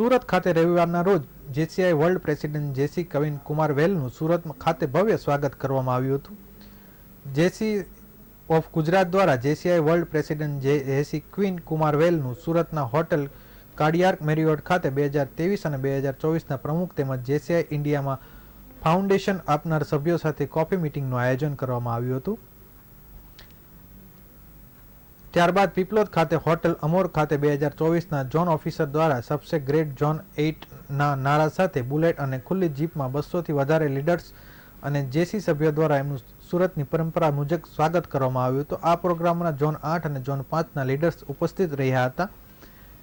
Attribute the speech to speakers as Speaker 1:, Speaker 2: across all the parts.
Speaker 1: સુરત ખાતે રવિવારના રોજ JCI world president JC Kavin Kumar વેલનું Surat ખાતે ભવ્ય સ્વાગત કરવામાં આવ્યું હતું. જેસી ઓફ ગુજરાત દ્વારા જેસીઆઈ વર્લ્ડ પ્રેસિડેન્ટ જેસી ક્વીન કુમાર વેલનું સુરતના હોટલ કાર્ડિયાર્ક મેરિયોટ ખાતે બે હજાર ત્રેવીસ અને બે હજાર ચોવીસના પ્રમુખ તેમજ જેસીઆઈ ઇન્ડિયામાં ફાઉન્ડેશન આપનાર સભ્યો સાથે કોફી મિટિંગનું આયોજન કરવામાં આવ્યું હતું. ત્યારબાદ પીપલોદ ખાતે હોટેલ અમોર ખાતે બે હજાર ચોવીસના ઝોન ઓફિસર દ્વારા સબસે ગ્રેટ ઝોન એઇટના નારા સાથે બુલેટ અને ખુલ્લી જીપમાં બસોથી વધારે લીડર્સ અને જેસી સભ્યો દ્વારા એમનું સુરતની પરંપરા મુજબ સ્વાગત કરવામાં આવ્યું હતું. આ પ્રોગ્રામમાં ઝોન આઠ અને ઝોન પાંચના લીડર્સ ઉપસ્થિત રહ્યા હતા.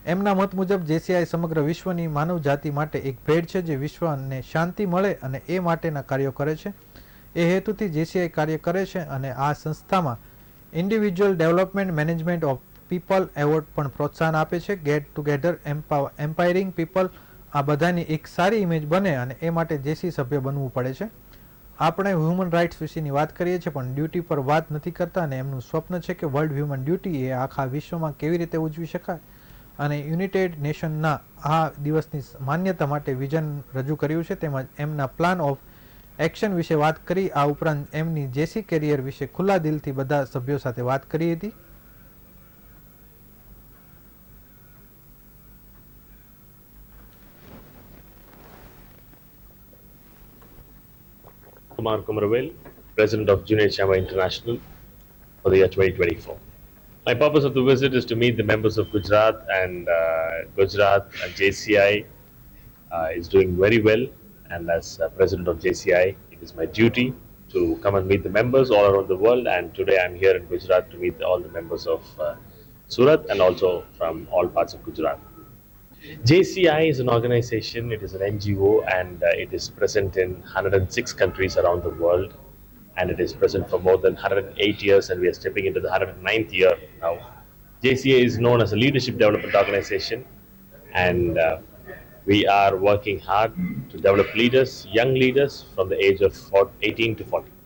Speaker 1: એમના મત મુજબ જેસીઆઈ સમગ્ર વિશ્વની માનવ જાતિ માટે એક ભેટ છે જે વિશ્વને શાંતિ મળે અને એ માટેના કાર્યો કરે છે. એ હેતુથી જેસીઆઈ કાર્ય કરે છે અને આ સંસ્થામાં individual development management of people award પણ પ્રોત્સાહન આપે છે. ગેટ ટુગેધર એમ્પાયરિંગ પીપલ આ બધાની એક સારી ઇમેજ બને અને એ માટે જેસી સભ્ય બનવું પડે છે. આપણે હ્યુમન રાઇટ્સ વિશેની વાત કરીએ છીએ, પણ ડ્યુટી પર વાત નથી કરતા અને એમનું સ્વપ્ન છે કે વર્લ્ડ હ્યુમન ડ્યુટી એ આખા વિશ્વમાં કેવી રીતે ઉજવી શકાય. અને યુનાઇટેડ નેશનના આ દિવસની માન્યતા માટે વિઝન રજૂ કર્યું છે, તેમજ એમના પ્લાન ઓફ એક્શન વિશે વાત કરી આ ઉપરાંત એમની જેસી કેરિયર વિશે ખુલ્લા દિલથી બધા સભ્યો સાથે વાત કરી હતી
Speaker 2: Kumarvel, President of Junior Chama International for the year 2024. My purpose of the visit is to meet the members of Gujarat and uh, Gujarat and JCI uh, is doing very well. And as uh, President of JCI, it is my duty to come and meet the members all around the world. And today I'm here in Gujarat to meet all the members of uh, Surat and also from all parts of Gujarat. JCI is an organization, it is an NGO, and uh, it is present in 106 countries around the world. And it is present for more than 108 years, and we are stepping into the 109th year now. JCI is known as a leadership development organization, and uh, we are working hard to develop leaders, young leaders from the age of 18 to 40.